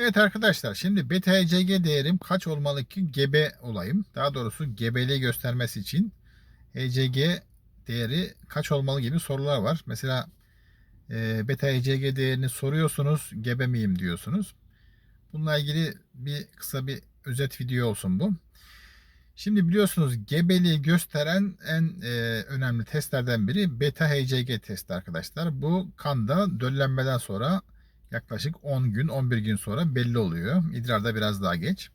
Evet arkadaşlar şimdi beta HCG değerim kaç olmalı ki gebe olayım? Daha doğrusu gebeliği göstermesi için HCG değeri kaç olmalı gibi sorular var. Mesela e, beta HCG değerini soruyorsunuz gebe miyim diyorsunuz. Bununla ilgili bir kısa bir özet video olsun bu. Şimdi biliyorsunuz gebeliği gösteren en e, önemli testlerden biri beta HCG testi arkadaşlar. Bu kanda döllenmeden sonra yaklaşık 10 gün 11 gün sonra belli oluyor. İdrarda biraz daha geç.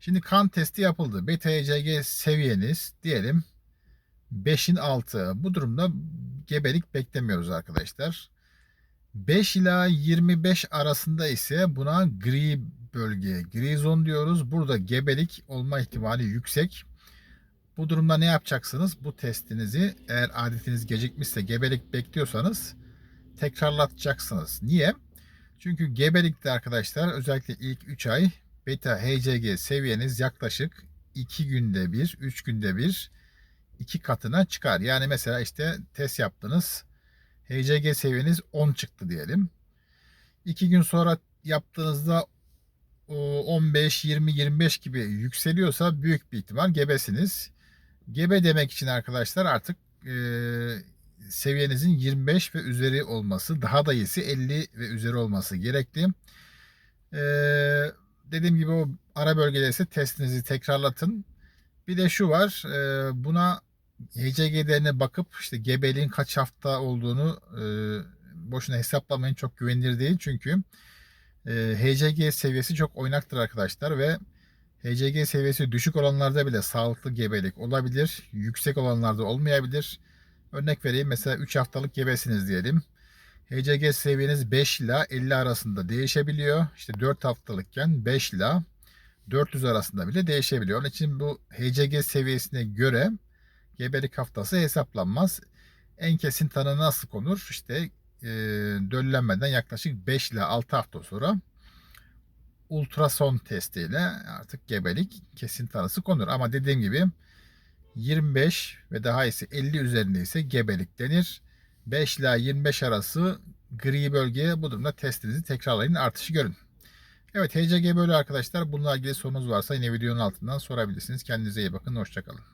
Şimdi kan testi yapıldı. Beta HCG seviyeniz diyelim 5'in altı. Bu durumda gebelik beklemiyoruz arkadaşlar. 5 ila 25 arasında ise buna gri bölge, gri zon diyoruz. Burada gebelik olma ihtimali yüksek. Bu durumda ne yapacaksınız? Bu testinizi eğer adetiniz gecikmişse gebelik bekliyorsanız tekrarlatacaksınız. Niye? Çünkü gebelikte arkadaşlar özellikle ilk 3 ay beta HCG seviyeniz yaklaşık 2 günde bir, 3 günde bir 2 katına çıkar. Yani mesela işte test yaptınız. HCG seviyeniz 10 çıktı diyelim. 2 gün sonra yaptığınızda 15, 20, 25 gibi yükseliyorsa büyük bir ihtimal gebesiniz. Gebe demek için arkadaşlar artık seviyenizin 25 ve üzeri olması, daha da iyisi 50 ve üzeri olması gerekli. E, dediğim gibi o ara bölgede ise testinizi tekrarlatın. Bir de şu var, e, buna HCG'lerine bakıp işte gebeliğin kaç hafta olduğunu e, boşuna hesaplamayın çok güvenilir değil çünkü e, HCG seviyesi çok oynaktır arkadaşlar ve HCG seviyesi düşük olanlarda bile sağlıklı gebelik olabilir. Yüksek olanlarda olmayabilir. Örnek vereyim mesela 3 haftalık gebesiniz diyelim. HCG seviyeniz 5 ila 50 arasında değişebiliyor. İşte 4 haftalıkken 5 ila 400 arasında bile değişebiliyor. Onun için bu HCG seviyesine göre gebelik haftası hesaplanmaz. En kesin tanı nasıl konur? İşte e, döllenmeden yaklaşık 5 ile 6 hafta sonra ultrason testiyle artık gebelik kesin tanısı konur. Ama dediğim gibi 25 ve daha iyisi 50 üzerinde ise gebelik denir. 5 ile 25 arası gri bölgeye bu durumda testinizi tekrarlayın artışı görün. Evet HCG böyle arkadaşlar. Bununla ilgili sorunuz varsa yine videonun altından sorabilirsiniz. Kendinize iyi bakın. Hoşçakalın.